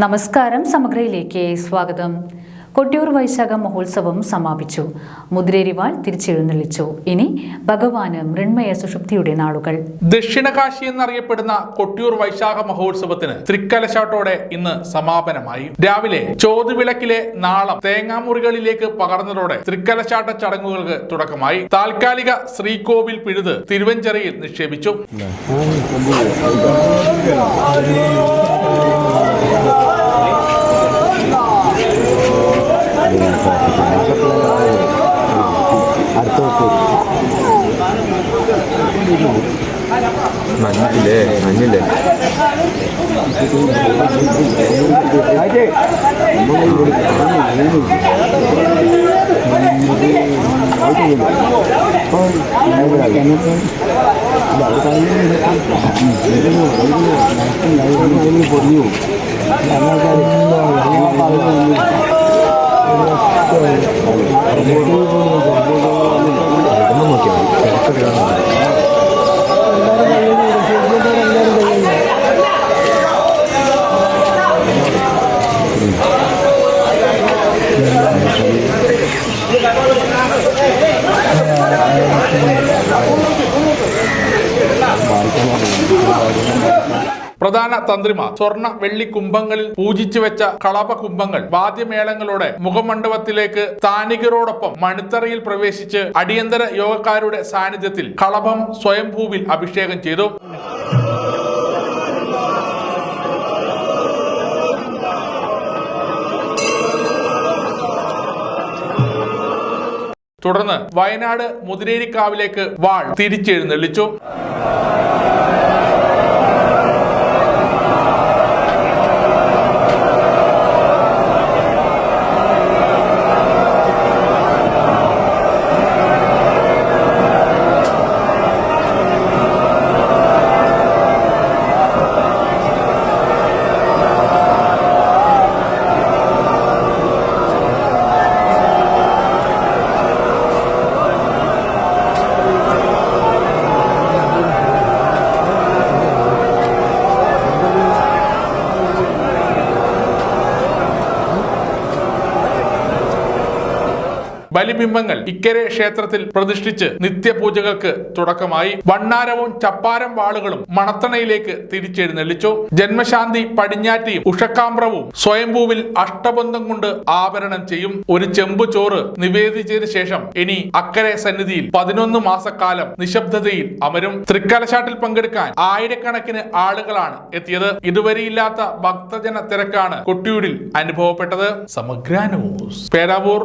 നമസ്കാരം സമഗ്രയിലേക്ക് സ്വാഗതം. കൊട്ടിയൂർ വൈശാഖ മഹോത്സവം സമാപിച്ചു. മുദ്രേരിവാൾ തിരിച്ചെഴുന്നള്ളിച്ചു. ഇനി ഭഗവാന് മൃണ്മയ സുഷുപ്തിയുടെ നാളുകൾ. ദക്ഷിണകാശി എന്നറിയപ്പെടുന്ന കൊട്ടിയൂർ വൈശാഖ മഹോത്സവത്തിന് തൃക്കലശാട്ടോടെ ഇന്ന് സമാപനമായി. രാവിലെ ചോതുവിളക്കിലെ നാളം തേങ്ങാമുറികളിലേക്ക് പകർന്നതോടെ തൃക്കലശാട്ട ചടങ്ങുകൾക്ക് തുടക്കമായി. താൽക്കാലിക ശ്രീകോവിൽ പിഴുത് തിരുവഞ്ചെറിയിൽ നിക്ഷേപിച്ചു. മഞ്ഞില്ലേ മഞ്ഞില്ലേ ഇതൊന്നും പ്രധാന തന്ത്രിമാർ സ്വർണ വെള്ളി കുംഭങ്ങളിൽ പൂജിച്ചു വെച്ച കളപ കുംഭങ്ങൾ വാദ്യമേളങ്ങളോടെ മുഖമണ്ഡപത്തിലേക്ക് സ്ഥാനികരോടൊപ്പം മണിത്തറയിൽ പ്രവേശിച്ച് അടിയന്തര യോഗക്കാരുടെ സാന്നിധ്യത്തിൽ കളഭം സ്വയംഭൂവിൽ അഭിഷേകം ചെയ്തു. തുടർന്ന് വയനാട് മുതിരേരിക്കാവിലേക്ക് വാൾ തിരിച്ചെഴുന്നള്ളിച്ചു. ബലിബിംബങ്ങൾ ഇക്കരെ ക്ഷേത്രത്തിൽ പ്രതിഷ്ഠിച്ച് നിത്യപൂജകൾക്ക് തുടക്കമായി വണ്ണാരവും ചപ്പാരം വാളുകളും മണത്തണയിലേക്ക് തിരിച്ചെഴുന്നള്ളിച്ചു. ജന്മശാന്തി പടിഞ്ഞാറ്റിയും ഉഷക്കാമ്പ്രവും സ്വയംഭൂവിൽ അഷ്ടബന്ധം കൊണ്ട് ആവരണം ചെയ്യും. ഒരു ചെമ്പു ചോറ് നിവേദിച്ചതിനു ശേഷം ഇനി അക്കരെ സന്നിധിയിൽ പതിനൊന്ന് മാസക്കാലം നിശബ്ദതയിൽ അമരും. തൃക്കലശാട്ടിൽ പങ്കെടുക്കാൻ ആയിരക്കണക്കിന് ആളുകളാണ് എത്തിയത്. ഇതുവരെയില്ലാത്ത ഭക്തജന തിരക്കാണ് കൊട്ടിയൂരിൽ അനുഭവപ്പെട്ടത്. സമഗ്ര ന്യൂസ്. പേരാവൂർ.